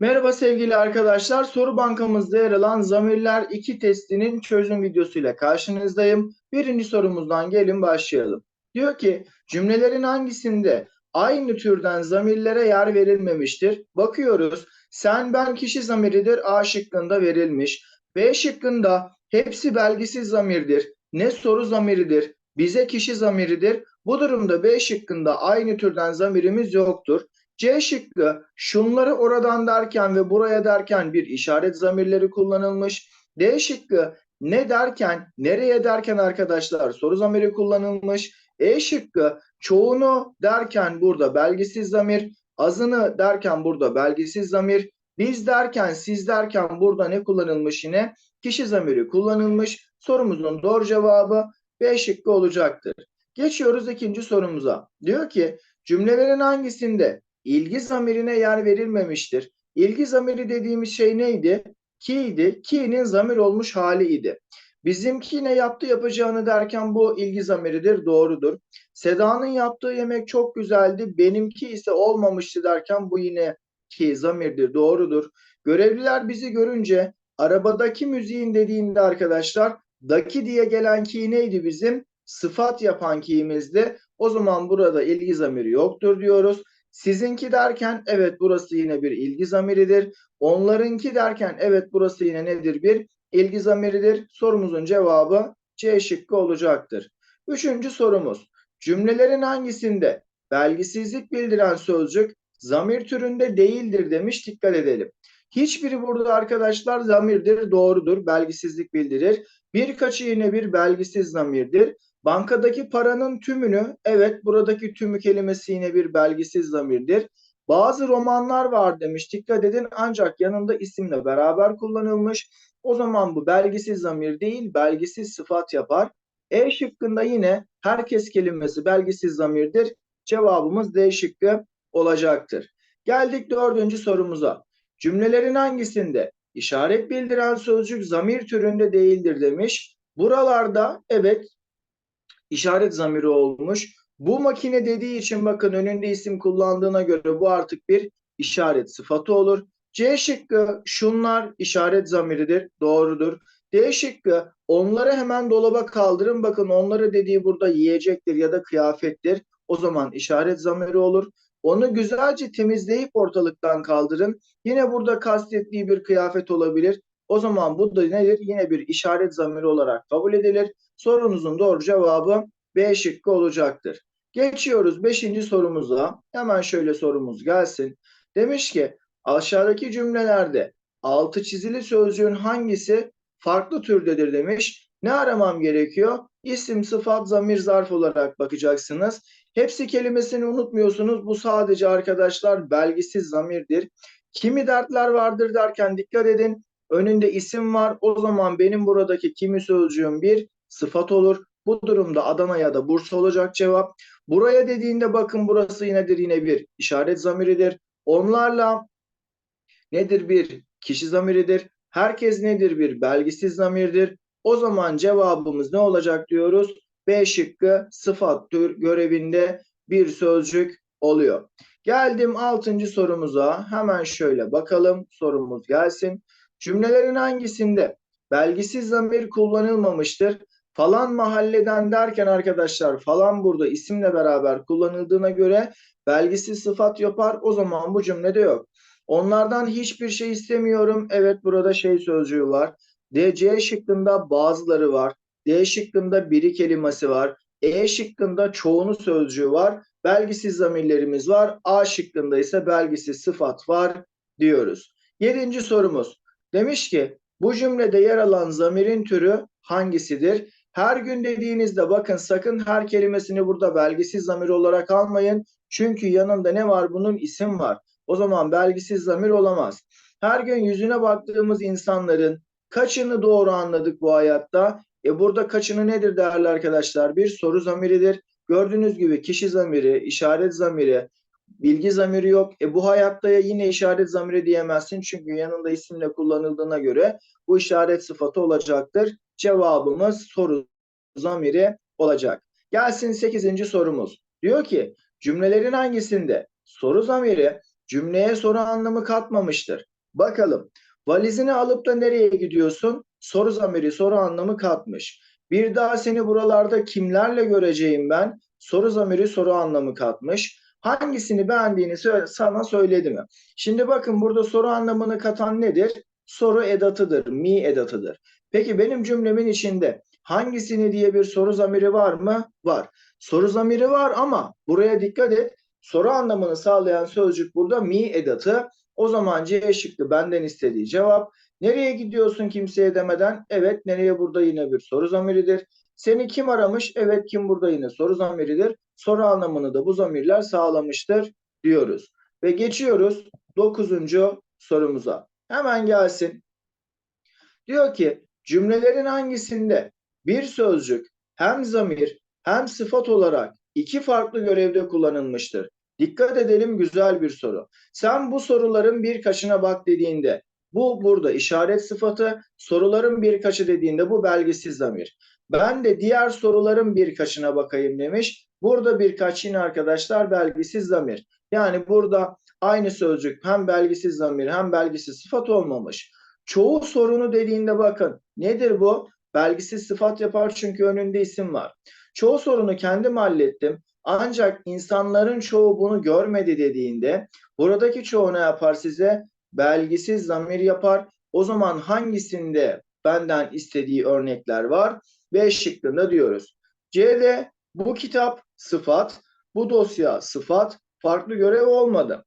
Merhaba sevgili arkadaşlar. Soru bankamızda yer alan Zamirler 2 testinin çözüm videosuyla karşınızdayım. Birinci sorumuzdan gelin başlayalım. Diyor ki cümlelerin hangisinde aynı türden zamirlere yer verilmemiştir? Bakıyoruz. Sen ben kişi zamiridir A şıkkında verilmiş. B şıkkında hepsi belgisiz zamirdir. Ne soru zamiridir, bize kişi zamiridir. Bu durumda B şıkkında aynı türden zamirimiz yoktur. C şıkkı şunları oradan derken ve buraya derken bir işaret zamirleri kullanılmış. D şıkkı ne derken, nereye derken arkadaşlar soru zamiri kullanılmış. E şıkkı çoğunu derken burada belgisiz zamir, azını derken burada belgisiz zamir, biz derken, siz derken burada ne kullanılmış yine? Kişi zamiri kullanılmış. Sorumuzun doğru cevabı B şıkkı olacaktır. Geçiyoruz ikinci sorumuza. Diyor ki cümlelerin hangisinde ilgi zamirine yer verilmemiştir. İlgi zamiri dediğimiz şey neydi? Ki'ydi. Ki'nin zamir olmuş haliydi. Bizimki ne yaptı yapacağını derken bu ilgi zamiridir. Doğrudur. Seda'nın yaptığı yemek çok güzeldi. Benimki ise olmamıştı derken bu yine ki zamirdir. Doğrudur. Görevliler bizi görünce arabadaki müziğin dediğinde arkadaşlar daki diye gelen ki neydi bizim? Sıfat yapan ki'imizdi. O zaman burada ilgi zamiri yoktur diyoruz. Sizinki derken evet burası yine bir ilgi zamiridir. Onlarınki derken evet burası yine nedir? Bir ilgi zamiridir. Sorumuzun cevabı C şıkkı olacaktır. Üçüncü sorumuz. Cümlelerin hangisinde belgisizlik bildiren sözcük zamir türünde değildir demiş. Dikkat edelim. Hiçbiri burada arkadaşlar zamirdir, doğrudur, belgisizlik bildirir. Birkaçı yine bir belgisiz zamirdir. Bankadaki paranın tümünü, evet buradaki tümü kelimesi yine bir belgisiz zamirdir. Bazı romanlar var demiş. Dikkat edin ancak yanında isimle beraber kullanılmış. O zaman bu belgisiz zamir değil, belgisiz sıfat yapar. E şıkkında yine herkes kelimesi belgisiz zamirdir. Cevabımız D şıkkı olacaktır. Geldik dördüncü sorumuza. Cümlelerin hangisinde işaret bildiren sözcük zamir türünde değildir demiş. Buralarda evet işaret zamiri olmuş. Bu makine dediği için bakın önünde isim kullandığına göre bu artık bir işaret sıfatı olur. C şıkkı şunlar işaret zamiridir. Doğrudur. D şıkkı onları hemen dolaba kaldırın. Bakın onları dediği burada yiyecektir ya da kıyafettir. O zaman işaret zamiri olur. Onu güzelce temizleyip ortalıktan kaldırın. Yine burada kastettiği bir kıyafet olabilir. O zaman bu da nedir? Yine bir işaret zamiri olarak kabul edilir. Sorunuzun doğru cevabı B şıkkı olacaktır. Geçiyoruz 5. sorumuza. Hemen şöyle sorumuz gelsin. Demiş ki aşağıdaki cümlelerde altı çizili sözcüğün hangisi farklı türdedir demiş. Ne aramam gerekiyor? İsim, sıfat, zamir, zarf olarak bakacaksınız. Hepsi kelimesini unutmuyorsunuz. Bu sadece arkadaşlar belgisiz zamirdir. Kimi dertler vardır derken dikkat edin. Önünde isim var. O zaman benim buradaki kimi sözcüğüm bir sıfat olur. Bu durumda Adana ya da Bursa olacak cevap. Buraya dediğinde bakın burası nedir? Yine bir işaret zamiridir. Onlarla nedir? Bir kişi zamiridir. Herkes nedir? Bir belgisiz zamirdir. O zaman cevabımız ne olacak diyoruz? B şıkkı sıfat tür görevinde bir sözcük oluyor. Geldim 6. sorumuza. Hemen şöyle bakalım. Sorumuz gelsin. Cümlelerin hangisinde belgisiz zamir kullanılmamıştır? Falan mahalleden derken arkadaşlar falan burada isimle beraber kullanıldığına göre belgisiz sıfat yapar. O zaman bu cümlede yok. Onlardan hiçbir şey istemiyorum. Evet burada şey sözcüğü var. D, C şıkkında bazıları var. D şıkkında biri kelimesi var. E şıkkında çoğunu sözcüğü var. Belgisiz zamirlerimiz var. A şıkkında ise belgisiz sıfat var diyoruz. Yedinci sorumuz. Demiş ki bu cümlede yer alan zamirin türü hangisidir? Her gün dediğinizde bakın sakın her kelimesini burada belgisiz zamir olarak almayın. Çünkü yanında ne var? Bunun isim var. O zaman belgisiz zamir olamaz. Her gün yüzüne baktığımız insanların kaçını doğru anladık bu hayatta? E burada kaçını nedir değerli arkadaşlar? Bir soru zamiridir. Gördüğünüz gibi kişi zamiri, işaret zamiri, bilgi zamiri yok. E bu hayatta ya yine işaret zamiri diyemezsin. Çünkü yanında isimle kullanıldığına göre bu işaret sıfatı olacaktır. Cevabımız soru zamiri olacak. Gelsin 8. sorumuz. Diyor ki cümlelerin hangisinde soru zamiri cümleye soru anlamı katmamıştır. Bakalım. Valizini alıp da nereye gidiyorsun? Soru zamiri soru anlamı katmış. Bir daha seni buralarda kimlerle göreceğim ben? Soru zamiri soru anlamı katmış. Hangisini beğendiğini sana söyledi mi? Şimdi bakın burada soru anlamını katan nedir? Soru edatıdır, mi edatıdır. Peki benim cümlemin içinde hangisini diye bir soru zamiri var mı? Var. Soru zamiri var ama buraya dikkat et. Soru anlamını sağlayan sözcük burada mi edatı. O zaman C şıkkı benden istediği cevap. Nereye gidiyorsun kimseye demeden? Evet nereye burada yine bir soru zamiridir. Seni kim aramış? Evet kim burada yine soru zamiridir. Soru anlamını da bu zamirler sağlamıştır diyoruz. Ve geçiyoruz 9. sorumuza. Hemen gelsin. Diyor ki cümlelerin hangisinde bir sözcük hem zamir hem sıfat olarak iki farklı görevde kullanılmıştır? Dikkat edelim güzel bir soru. Sen bu soruların birkaçına bak dediğinde bu burada işaret sıfatı, soruların birkaçı dediğinde bu belgisiz zamir. Ben de diğer soruların birkaçına bakayım demiş. Burada birkaç yine arkadaşlar belgisiz zamir. Yani burada aynı sözcük hem belgisiz zamir hem belgisiz sıfat olmamış. Çoğu sorunu dediğinde bakın nedir bu? Belgisiz sıfat yapar çünkü önünde isim var. Çoğu sorunu kendim hallettim. Ancak insanların çoğu bunu görmedi dediğinde buradaki çoğu ne yapar size? Belgisiz zamir yapar. O zaman hangisinde benden istediği örnekler var? B şıkkında diyoruz. C'de bu kitap sıfat, bu dosya sıfat, farklı görev olmadı.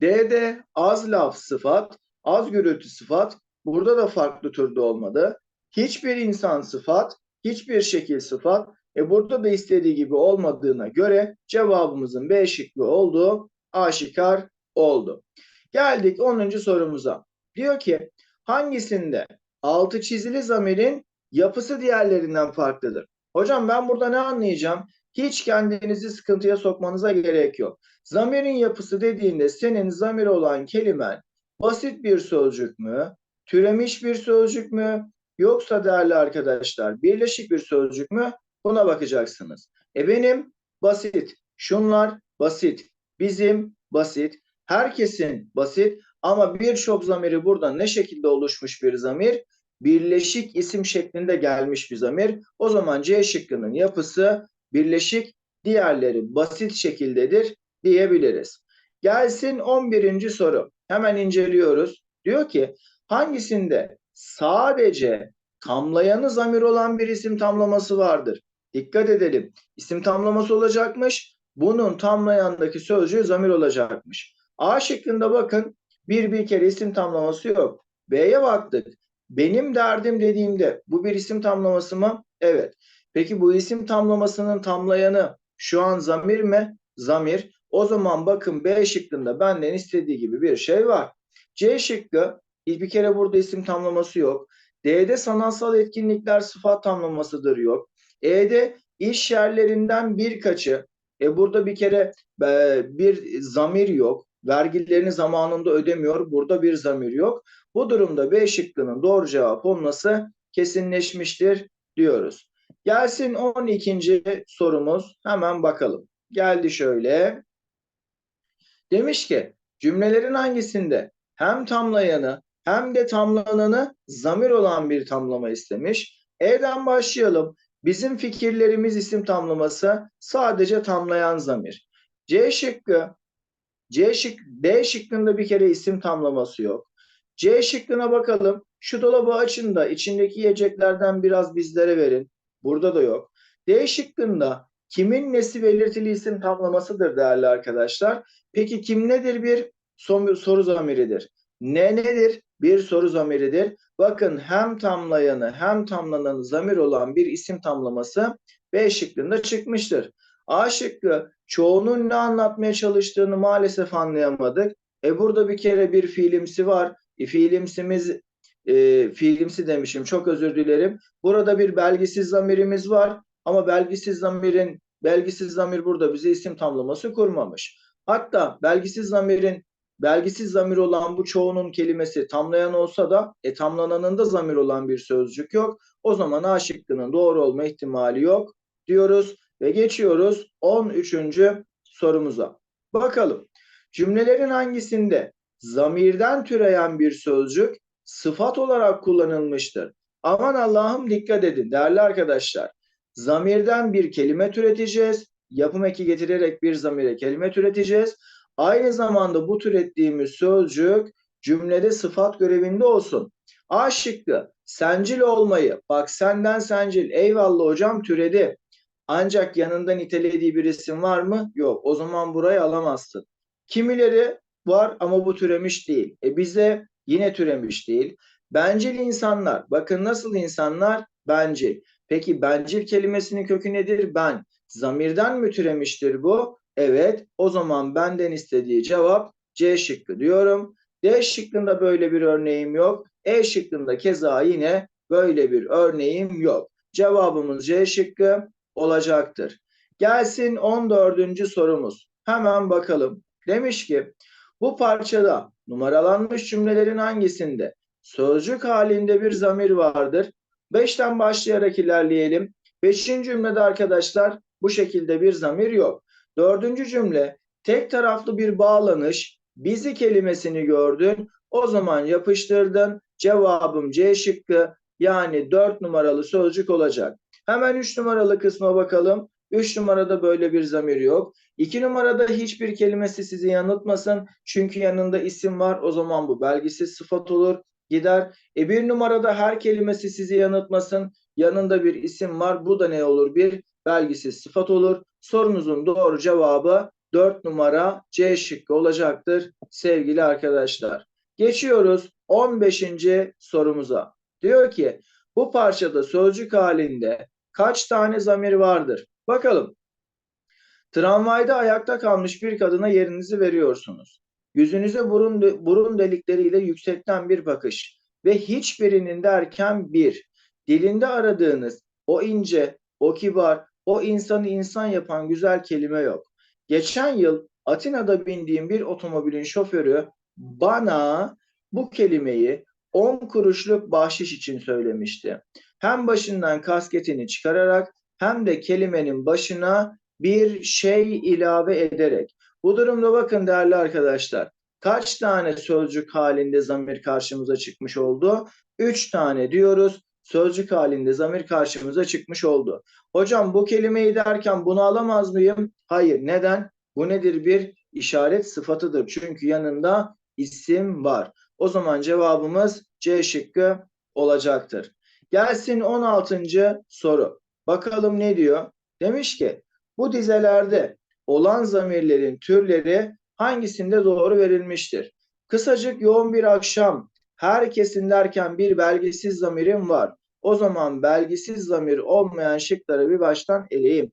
D'de az laf sıfat, az gürültü sıfat, burada da farklı türde olmadı. Hiçbir insan sıfat, hiçbir şekil sıfat, e burada da istediği gibi olmadığına göre cevabımızın B şıkkı olduğu aşikar oldu. Geldik 10. sorumuza. Diyor ki hangisinde altı çizili zamirin yapısı diğerlerinden farklıdır? Hocam ben burada ne anlayacağım? Hiç kendinizi sıkıntıya sokmanıza gerek yok. Zamirin yapısı dediğinde senin zamir olan kelimen basit bir sözcük mü? Türemiş bir sözcük mü? Yoksa değerli arkadaşlar birleşik bir sözcük mü? Buna bakacaksınız. E benim basit. Şunlar basit. Bizim basit. Herkesin basit. Ama birçok zamiri burada ne şekilde oluşmuş bir zamir? Birleşik isim şeklinde gelmiş bir zamir. O zaman C şıkkının yapısı birleşik, diğerleri basit şekildedir diyebiliriz. Gelsin 11. soru. Hemen inceliyoruz. Diyor ki hangisinde sadece tamlayanı zamir olan bir isim tamlaması vardır? Dikkat edelim. İsim tamlaması olacakmış. Bunun tamlayandaki sözcüğü zamir olacakmış. A şıkkında bakın bir bir kere isim tamlaması yok. B'ye baktık. Benim derdim dediğimde bu bir isim tamlaması mı? Evet. Peki bu isim tamlamasının tamlayanı şu an zamir mi? Zamir. O zaman bakın B şıkkında benden istediği gibi bir şey var. C şıkkı bir kere burada isim tamlaması yok. D'de sanatsal etkinlikler sıfat tamlamasıdır yok. E'de iş yerlerinden birkaçı. E burada bir kere e, bir zamir yok. Vergilerini zamanında ödemiyor. Burada bir zamir yok. Bu durumda B şıkkının doğru cevap olması kesinleşmiştir diyoruz. Gelsin 12. sorumuz. Hemen bakalım. Geldi şöyle. Demiş ki cümlelerin hangisinde hem tamlayanı hem de tamlananı zamir olan bir tamlama istemiş. E'den başlayalım. Bizim fikirlerimiz isim tamlaması sadece tamlayan zamir. C şıkkı C şık D şıkkında bir kere isim tamlaması yok. C şıkkına bakalım. Şu dolabı açın da içindeki yiyeceklerden biraz bizlere verin. Burada da yok. D şıkkında kimin nesi belirtili isim tamlamasıdır değerli arkadaşlar. Peki kim nedir bir soru zamiridir? Ne nedir? Bir soru zamiridir. Bakın hem tamlayanı hem tamlananı zamir olan bir isim tamlaması B şıkkında çıkmıştır. A şıkkı çoğunun ne anlatmaya çalıştığını maalesef anlayamadık. E burada bir kere bir fiilimsi var. E, fiilimsimiz e, fiilimsi demişim çok özür dilerim. Burada bir belgisiz zamirimiz var ama belgisiz zamirin belgisiz zamir burada bize isim tamlaması kurmamış. Hatta belgisiz zamirin belgisiz zamir olan bu çoğunun kelimesi tamlayan olsa da e, tamlananın da zamir olan bir sözcük yok. O zaman A şıkkının doğru olma ihtimali yok diyoruz ve geçiyoruz 13. sorumuza. Bakalım. cümlelerin hangisinde zamirden türeyen bir sözcük sıfat olarak kullanılmıştır? Aman Allah'ım dikkat edin değerli arkadaşlar. Zamirden bir kelime türeteceğiz. Yapım eki getirerek bir zamire kelime türeteceğiz. Aynı zamanda bu türettiğimiz sözcük cümlede sıfat görevinde olsun. A şıkkı sencil olmayı. Bak senden sencil. Eyvallah hocam türedi. Ancak yanında nitelediği bir isim var mı? Yok. O zaman burayı alamazsın. Kimileri var ama bu türemiş değil. E bize yine türemiş değil. Bencil insanlar. Bakın nasıl insanlar? Bencil. Peki bencil kelimesinin kökü nedir? Ben. Zamirden mi türemiştir bu? Evet. O zaman benden istediği cevap C şıkkı diyorum. D şıkkında böyle bir örneğim yok. E şıkkında keza yine böyle bir örneğim yok. Cevabımız C şıkkı olacaktır. Gelsin 14. sorumuz. Hemen bakalım. Demiş ki bu parçada numaralanmış cümlelerin hangisinde sözcük halinde bir zamir vardır? 5'ten başlayarak ilerleyelim. 5. cümlede arkadaşlar bu şekilde bir zamir yok. 4. cümle tek taraflı bir bağlanış bizi kelimesini gördün. O zaman yapıştırdın. Cevabım C şıkkı yani 4 numaralı sözcük olacak. Hemen 3 numaralı kısma bakalım. 3 numarada böyle bir zamir yok. 2 numarada hiçbir kelimesi sizi yanıltmasın. Çünkü yanında isim var. O zaman bu belgisiz sıfat olur. Gider. E numarada her kelimesi sizi yanıltmasın. Yanında bir isim var. Bu da ne olur? Bir belgisiz sıfat olur. Sorunuzun doğru cevabı 4 numara C şıkkı olacaktır sevgili arkadaşlar. Geçiyoruz 15. sorumuza. Diyor ki bu parçada sözcük halinde kaç tane zamir vardır? Bakalım. Tramvayda ayakta kalmış bir kadına yerinizi veriyorsunuz. Yüzünüze burun, burun delikleriyle yüksekten bir bakış ve hiçbirinin derken bir. Dilinde aradığınız o ince, o kibar, o insanı insan yapan güzel kelime yok. Geçen yıl Atina'da bindiğim bir otomobilin şoförü bana bu kelimeyi 10 kuruşluk bahşiş için söylemişti. Hem başından kasketini çıkararak hem de kelimenin başına bir şey ilave ederek. Bu durumda bakın değerli arkadaşlar kaç tane sözcük halinde zamir karşımıza çıkmış oldu? 3 tane diyoruz. Sözcük halinde zamir karşımıza çıkmış oldu. Hocam bu kelimeyi derken bunu alamaz mıyım? Hayır. Neden? Bu nedir? Bir işaret sıfatıdır. Çünkü yanında isim var. O zaman cevabımız C şıkkı olacaktır. Gelsin 16. soru. Bakalım ne diyor? Demiş ki bu dizelerde olan zamirlerin türleri hangisinde doğru verilmiştir? Kısacık yoğun bir akşam herkesin derken bir belgisiz zamirim var. O zaman belgisiz zamir olmayan şıkları bir baştan eleyim.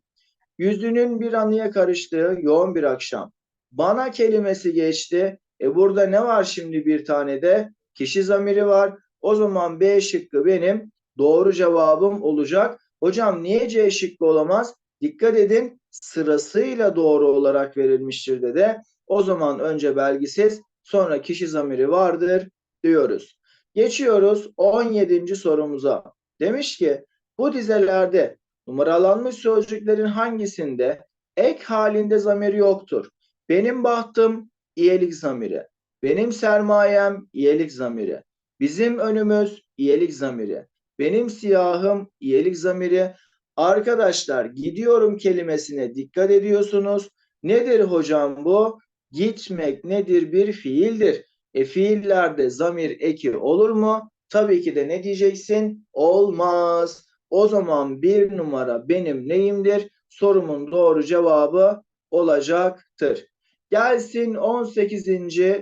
Yüzünün bir anıya karıştığı yoğun bir akşam. Bana kelimesi geçti. E burada ne var şimdi bir tane de? Kişi zamiri var. O zaman B şıkkı benim doğru cevabım olacak. Hocam niye C şıkkı olamaz? Dikkat edin sırasıyla doğru olarak verilmiştir de o zaman önce belgisiz sonra kişi zamiri vardır diyoruz. Geçiyoruz 17. sorumuza. Demiş ki bu dizelerde numaralanmış sözcüklerin hangisinde ek halinde zamir yoktur? Benim bahtım iyelik zamiri. Benim sermayem iyelik zamiri. Bizim önümüz iyelik zamiri. Benim siyahım iyelik zamiri. Arkadaşlar gidiyorum kelimesine dikkat ediyorsunuz. Nedir hocam bu? Gitmek nedir? Bir fiildir. E fiillerde zamir eki olur mu? Tabii ki de ne diyeceksin? Olmaz. O zaman bir numara benim neyimdir? Sorumun doğru cevabı olacaktır. Gelsin 18.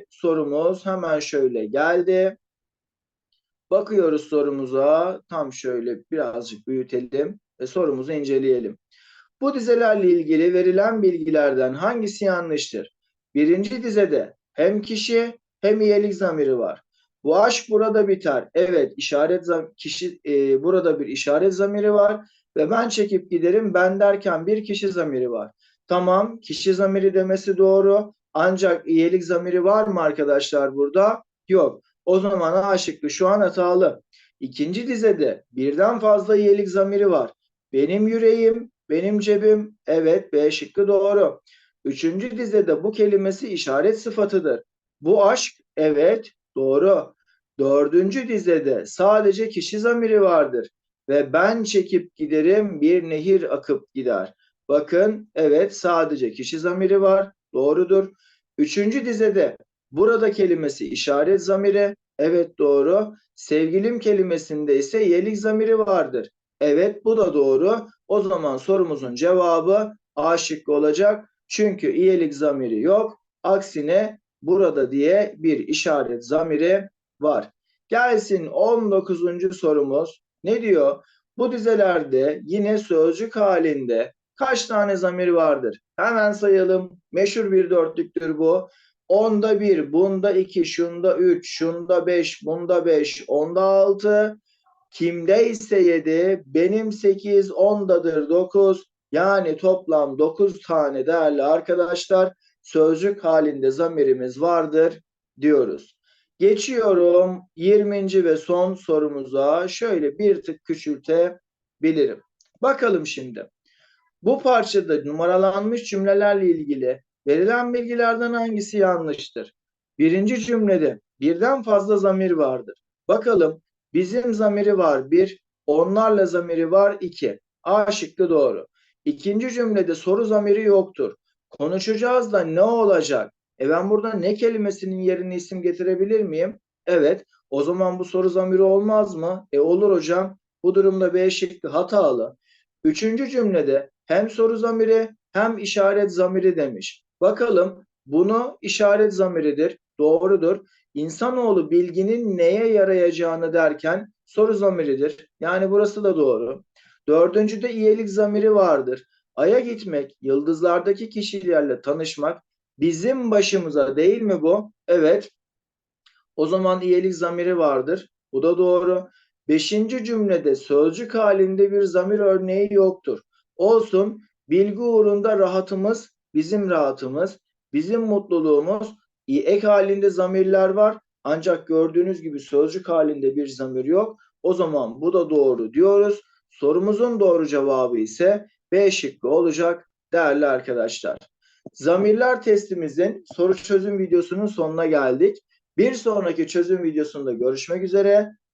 sorumuz. Hemen şöyle geldi. Bakıyoruz sorumuza. Tam şöyle birazcık büyütelim ve sorumuzu inceleyelim. Bu dizelerle ilgili verilen bilgilerden hangisi yanlıştır? Birinci dizede hem kişi hem iyelik zamiri var. Bu aşk burada biter. Evet işaret kişi e, burada bir işaret zamiri var ve ben çekip giderim ben derken bir kişi zamiri var. Tamam kişi zamiri demesi doğru ancak iyelik zamiri var mı arkadaşlar burada? Yok. O zaman A şıkkı şu an hatalı. İkinci dizede birden fazla iyelik zamiri var. Benim yüreğim, benim cebim. Evet B şıkkı doğru. Üçüncü dizede bu kelimesi işaret sıfatıdır. Bu aşk, evet, doğru. Dördüncü dizede sadece kişi zamiri vardır. Ve ben çekip giderim bir nehir akıp gider. Bakın, evet sadece kişi zamiri var, doğrudur. Üçüncü dizede burada kelimesi işaret zamiri, evet doğru. Sevgilim kelimesinde ise yelik zamiri vardır. Evet bu da doğru. O zaman sorumuzun cevabı A şıkkı olacak. Çünkü iyelik zamiri yok. Aksine burada diye bir işaret zamiri var. Gelsin 19. sorumuz. Ne diyor? Bu dizelerde yine sözcük halinde kaç tane zamir vardır? Hemen sayalım. Meşhur bir dörtlüktür bu. Onda bir, bunda iki, şunda üç, şunda beş, bunda beş, onda altı. Kimde ise yedi, benim sekiz, ondadır dokuz. Yani toplam dokuz tane değerli arkadaşlar sözcük halinde zamirimiz vardır diyoruz. Geçiyorum 20. ve son sorumuza şöyle bir tık küçültebilirim. Bakalım şimdi. Bu parçada numaralanmış cümlelerle ilgili verilen bilgilerden hangisi yanlıştır? Birinci cümlede birden fazla zamir vardır. Bakalım bizim zamiri var bir, onlarla zamiri var iki. A şıkkı doğru. İkinci cümlede soru zamiri yoktur. Konuşacağız da ne olacak? E ben burada ne kelimesinin yerine isim getirebilir miyim? Evet. O zaman bu soru zamiri olmaz mı? E olur hocam. Bu durumda B şıkkı hatalı. Üçüncü cümlede hem soru zamiri hem işaret zamiri demiş. Bakalım bunu işaret zamiridir. Doğrudur. İnsanoğlu bilginin neye yarayacağını derken soru zamiridir. Yani burası da doğru. Dördüncüde iyilik zamiri vardır. Ay'a gitmek, yıldızlardaki kişilerle tanışmak bizim başımıza değil mi bu? Evet. O zaman iyilik zamiri vardır. Bu da doğru. Beşinci cümlede sözcük halinde bir zamir örneği yoktur. Olsun bilgi uğrunda rahatımız bizim rahatımız, bizim mutluluğumuz. Ek halinde zamirler var. Ancak gördüğünüz gibi sözcük halinde bir zamir yok. O zaman bu da doğru diyoruz. Sorumuzun doğru cevabı ise B şıkkı olacak değerli arkadaşlar. Zamirler testimizin soru çözüm videosunun sonuna geldik. Bir sonraki çözüm videosunda görüşmek üzere.